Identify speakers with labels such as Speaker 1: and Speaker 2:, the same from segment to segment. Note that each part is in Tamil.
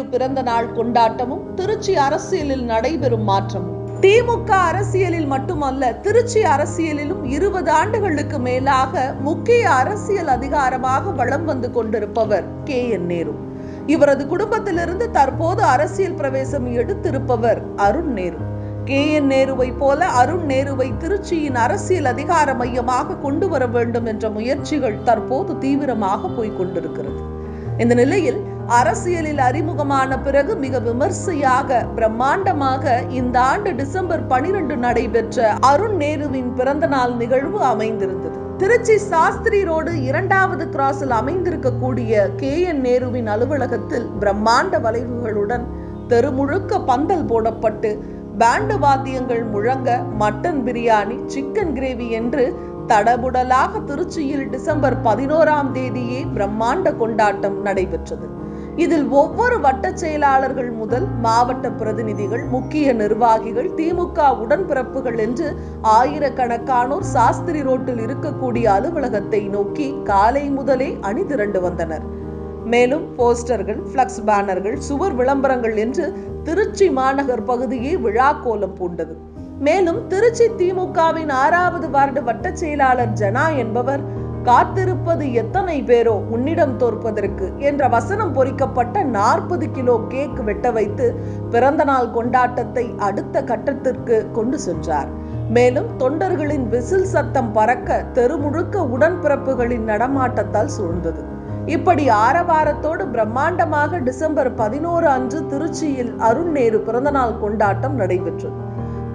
Speaker 1: நேரு பிறந்த நாள் கொண்டாட்டமும் திருச்சி அரசியலில் நடைபெறும் மாற்றமும். திமுக அரசியலில் மட்டுமல்ல திருச்சி அரசியலிலும் இருபது ஆண்டுகளுக்கு மேலாக முக்கிய அரசியல் அதிகாரமாக வளம் வந்து கொண்டிருப்பவர் கே என் நேரு. இவரது குடும்பத்திலிருந்து தற்போது அரசியல் பிரவேசம் எடுத்திருப்பவர் அருண் நேரு. கே என் நேருவை போல அருண் நேருவை திருச்சியின் அரசியல் அதிகார மையமாக கொண்டு வர வேண்டும் என்ற முயற்சிகள் தற்போது தீவிரமாக போய்க் கொண்டிருக்கிறது. இந்த நிலையில் அரசியலில் அறிமுகமான பிறகு மிக விமர்சையாக பிரம்மாண்டமாக இந்த ஆண்டு டிசம்பர் பனிரெண்டு நடைபெற்ற அருண் நேருவின் பிறந்தநாள் நிகழ்வு அமைந்திருந்தது. திருச்சி சாஸ்திரி ரோடு இரண்டாவது கிராஸில் அமைந்திருக்கக்கூடிய கே. என். நேருவின் அலுவலகத்தில் பிரம்மாண்ட வளைவுகளுடன் தெருமுழுக்க பந்தல் போடப்பட்டு பேண்டு வாத்தியங்கள் முழங்க மட்டன் பிரியாணி சிக்கன் கிரேவி என்று தடபுடலாக திருச்சியில் டிசம்பர் பதினோராம் தேதியே பிரம்மாண்ட கொண்டாட்டம் நடைபெற்றது. இதில் ஒவ்வொரு வட்ட செயலாளர்கள் முதல் மாவட்ட பிரதிநிதிகள் முக்கிய நிர்வாகிகள் திமுக உடன்பிறப்புகள் என்று ஆயிரக்கணக்கானோர் சாஸ்திரி ரோட்டில் இருக்கக்கூடிய அலுவலகத்தை நோக்கி காலை முதலே அணிதிரண்டு வந்தனர். மேலும் போஸ்டர்கள் பிளக்ஸ் பேனர்கள் சுவர் விளம்பரங்கள் என்று திருச்சி மாநகர் பகுதியே விழா கோலம் பூண்டது. மேலும் திருச்சி திமுகவின் ஆறாவது வார்டு வட்ட செயலாளர் ஜனா என்பவர் காத்திருப்பது எத்தனை பேரோ உன்னிடம் தோற்பதற்கு என்ற வசனம் பொறிக்கப்பட்ட நாற்பது கிலோ கேக் வெட்ட வைத்து பிறந்தநாள் கொண்டாட்டத்தை அடுத்த கட்டத்திற்கு கொண்டு சென்றார். மேலும் தொண்டர்களின் விசில் சத்தம் பறக்க தெருமுழுக்க உடன்பிறப்புகளின் நடமாட்டத்தால் சூழ்ந்தது. இப்படி ஆரவாரத்தோடு பிரம்மாண்டமாக டிசம்பர் பதினோரு அன்று திருச்சியில் அருண் நேரு பிறந்தநாள் கொண்டாட்டம் நடைபெற்றது.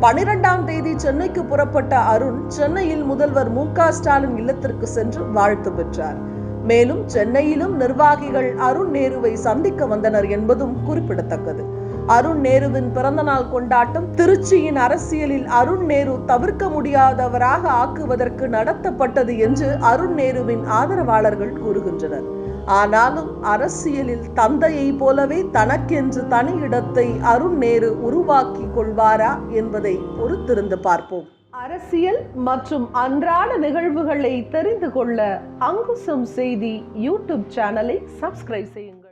Speaker 1: பனிரெண்டாம் தேதி சென்னைக்கு புறப்பட்ட அருண் சென்னையில் முதல்வர் மு க ஸ்டாலின் இல்லத்திற்கு சென்று வாழ்த்து பெற்றார். மேலும் சென்னையிலும் நிர்வாகிகள் அருண் நேருவை சந்திக்க வந்தனர் என்பதும் குறிப்பிடத்தக்கது. அருண் நேருவின் பிறந்தநாள் கொண்டாட்டம் திருச்சியின் அரசியலில் அருண் நேரு தவிர்க்க முடியாதவராக ஆக்குவதற்கு நடத்தப்பட்டது என்று அருண் நேருவின் ஆதரவாளர்கள் கூறுகின்றனர். ஆனாலும் அரசியலில் தந்தையை போலவே தனக்கென்று தனி இடத்தை அருண் நேரு உருவாக்கி கொள்வாரா என்பதை பொறுத்திருந்து பார்ப்போம். அரசியல் மற்றும் அன்றாட நிகழ்வுகளை தெரிந்து கொள்ள அங்குசம் செய்தி யூடியூப் சேனலை சப்ஸ்கிரைப் செய்யுங்கள்.